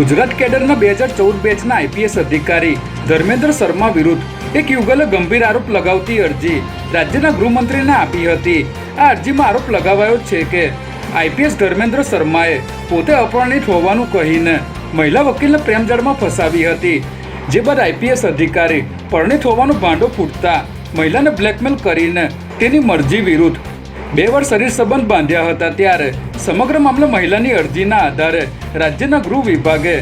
ગુજરાત કેડરના બે હજાર ચૌદ બેચના આઈપીએસ અધિકારી ધર્મેન્દ્ર શર્મા વિરુદ્ધ એક યુગલે ગંભીર આરોપ લગાવતી અરજી રાજ્યના ગૃહમંત્રીને આપી હતી. આ અરજીમાં આરોપ લગાવાયો છે કે આઈપીએસ ધર્મેન્દ્ર શર્માએ પોતે અપરણિત હોવાનું કહીને મહિલા વકીલને પ્રેમજળમાં ફસાવી હતી. જે બાદ આઈપીએસ અધિકારી પરણિત હોવાનો ભાંડો ફૂટતા મહિલાને બ્લેકમેલ કરીને તેની મરજી વિરુદ્ધ બે વાર શરીર સંબંધ બાંધ્યા હતા ત્યારે સમગ્ર મામલે મહિલાની અરજીના આધારે રાજ્યના ગૃહ વિભાગે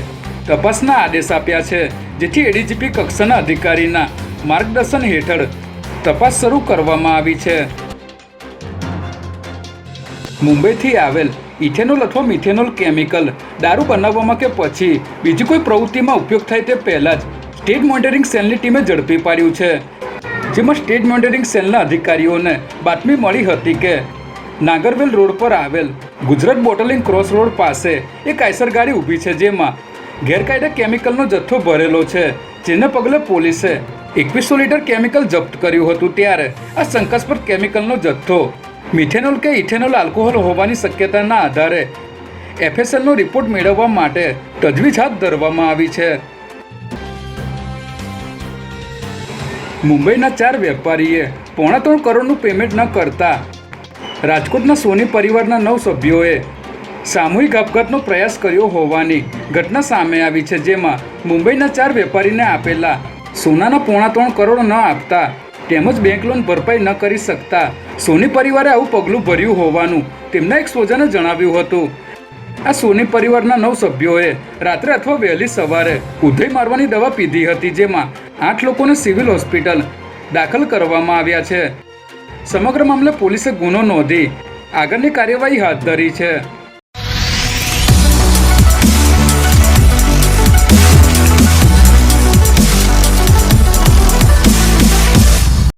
તપાસના આદેશ આપ્યા છે, જેથી એડીજીપી કક્ષાના અધિકારીના માર્ગદર્શન હેઠળ તપાસ શરૂ કરવામાં આવી છે. મુંબઈથી આવેલ ઇથેનોલ અથવા મિથેનોલ કેમિકલ દારૂ બનાવવામાં કે પછી બીજી કોઈ પ્રવૃત્તિમાં ઉપયોગ થાય તે પહેલાં જ સ્ટેટ મોનિટરિંગ સેલની ટીમે ઝડપી પાડ્યું છે. જેમાં સ્ટેટ મોનિટરિંગ સેલના અધિકારીઓને બાતમી મળી હતી કે નાગરવેલ રોડ પર આવેલ ગુજરાત બોટલિંગ ક્રોસ રોડ પાસે એક આઈસર ગાડી ઊભી છે જેમાં ગેરકાયદે કેમિકલનો જથ્થો ભરેલો છે, જેને પગલે પોલીસે એકવીસો લીટર કેમિકલ જપ્ત કર્યું હતું ત્યારે આ શંકાસ્પદ કેમિકલનો જથ્થો મિથેનોલ કે ઇથેનોલ આલ્કોહોલ હોવાની શક્યતાના આધારે એફએસએલનો રિપોર્ટ મેળવવા માટે તજવીજ હાથ ધરવામાં આવી છે. મુંબઈના ચાર વેપારીએ પોણા ત્રણ કરોડનું પેમેન્ટ ન કરતા રાજકોટના સોની પરિવારના નવ સભ્યોએ સામૂહિક આપઘાતનો પ્રયાસ કર્યો હોવાની ઘટના સામે આવી છે, જેમાં મુંબઈના ચાર વેપારીને આપેલા સોનાના પોણા ત્રણ કરોડ ન આપતા તેમજ બેંક લોન ભરપાઈ ન કરી શકતા સોની પરિવારે આવું પગલું ભર્યું હોવાનું તેમના એક સોજાને જણાવ્યું હતું. આ સોની પરિવારના નવ સભ્યોએ રાત્રે અથવા વહેલી સવારે ઉધઈ મારવાની દવા પીધી હતી, જેમાં આઠ લોકોને સિવિલ હોસ્પિટલ દાખલ કરવામાં આવ્યા છે. સમગ્ર મામલે પોલીસે ગુનો નોંધી આગળની કાર્યવાહી હાથ ધરી છે.